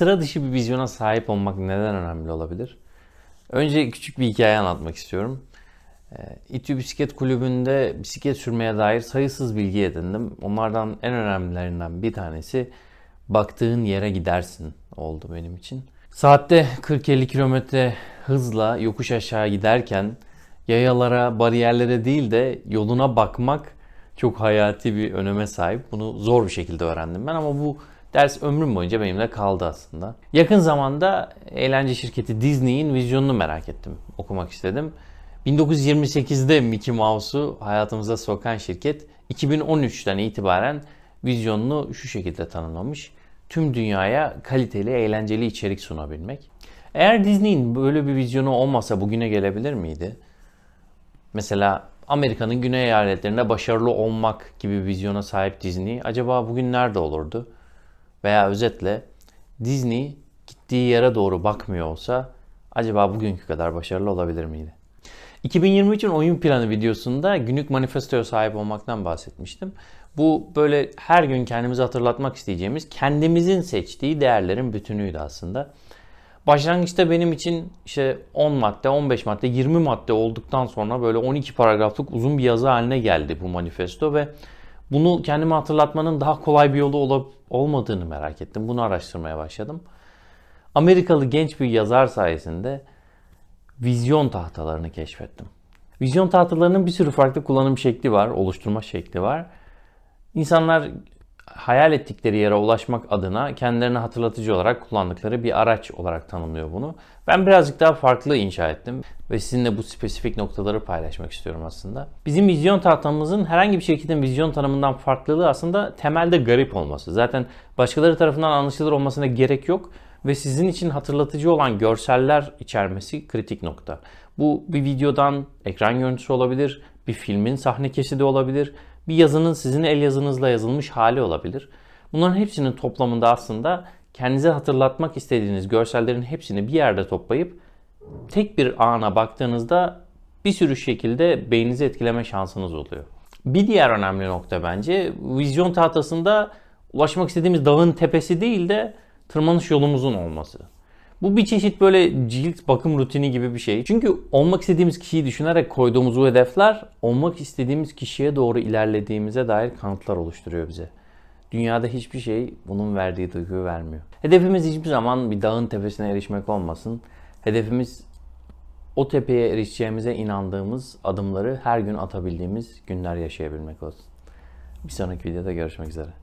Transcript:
sıra dışı bir vizyona sahip olmak neden önemli olabilir? Önce küçük bir hikaye anlatmak istiyorum. Ee, İTÜ Bisiklet Kulübü'nde bisiklet sürmeye dair sayısız bilgi edindim. Onlardan en önemlilerinden bir tanesi baktığın yere gidersin oldu benim için. Saatte 40-50 kilometre hızla yokuş aşağı giderken yayalara, bariyerlere değil de yoluna bakmak çok hayati bir öneme sahip. Bunu zor bir şekilde öğrendim ben ama bu ders ömrüm boyunca benimle kaldı aslında. Yakın zamanda eğlence şirketi Disney'in vizyonunu merak ettim, okumak istedim. 1928'de Mickey Mouse'u hayatımıza sokan şirket 2013'ten itibaren vizyonunu şu şekilde tanımlamış. Tüm dünyaya kaliteli, eğlenceli içerik sunabilmek. Eğer Disney'in böyle bir vizyonu olmasa bugüne gelebilir miydi? Mesela Amerika'nın güney eyaletlerinde başarılı olmak gibi bir vizyona sahip Disney acaba bugün nerede olurdu? Veya özetle Disney gittiği yere doğru bakmıyor olsa acaba bugünkü kadar başarılı olabilir miydi? 2023'ün oyun planı videosunda günlük manifestoya sahip olmaktan bahsetmiştim. Bu böyle her gün kendimizi hatırlatmak isteyeceğimiz, kendimizin seçtiği değerlerin bütünüydü aslında. Başlangıçta benim için işte 10 madde, 15 madde, 20 madde olduktan sonra böyle 12 paragraflık uzun bir yazı haline geldi bu manifesto ve bunu kendime hatırlatmanın daha kolay bir yolu olup olmadığını merak ettim. Bunu araştırmaya başladım. Amerikalı genç bir yazar sayesinde vizyon tahtalarını keşfettim. Vizyon tahtalarının bir sürü farklı kullanım şekli var, oluşturma şekli var. İnsanlar hayal ettikleri yere ulaşmak adına kendilerine hatırlatıcı olarak kullandıkları bir araç olarak tanımlıyor bunu. Ben birazcık daha farklı inşa ettim ve sizinle bu spesifik noktaları paylaşmak istiyorum aslında. Bizim vizyon tahtamızın herhangi bir şirketin vizyon tanımından farklılığı aslında temelde garip olması. Zaten başkaları tarafından anlaşılır olmasına gerek yok ve sizin için hatırlatıcı olan görseller içermesi kritik nokta. Bu bir videodan ekran görüntüsü olabilir, bir filmin sahne kesidi olabilir, bir yazının sizin el yazınızla yazılmış hali olabilir. Bunların hepsinin toplamında aslında kendinize hatırlatmak istediğiniz görsellerin hepsini bir yerde toplayıp tek bir ana baktığınızda bir sürü şekilde beyninizi etkileme şansınız oluyor. Bir diğer önemli nokta bence vizyon tahtasında ulaşmak istediğimiz dağın tepesi değil de tırmanış yolumuzun olması. Bu bir çeşit böyle cilt bakım rutini gibi bir şey. Çünkü olmak istediğimiz kişiyi düşünerek koyduğumuz bu hedefler olmak istediğimiz kişiye doğru ilerlediğimize dair kanıtlar oluşturuyor bize. Dünyada hiçbir şey bunun verdiği duyguyu vermiyor. Hedefimiz hiçbir zaman bir dağın tepesine erişmek olmasın. Hedefimiz o tepeye erişeceğimize inandığımız adımları her gün atabildiğimiz günler yaşayabilmek olsun. Bir sonraki videoda görüşmek üzere.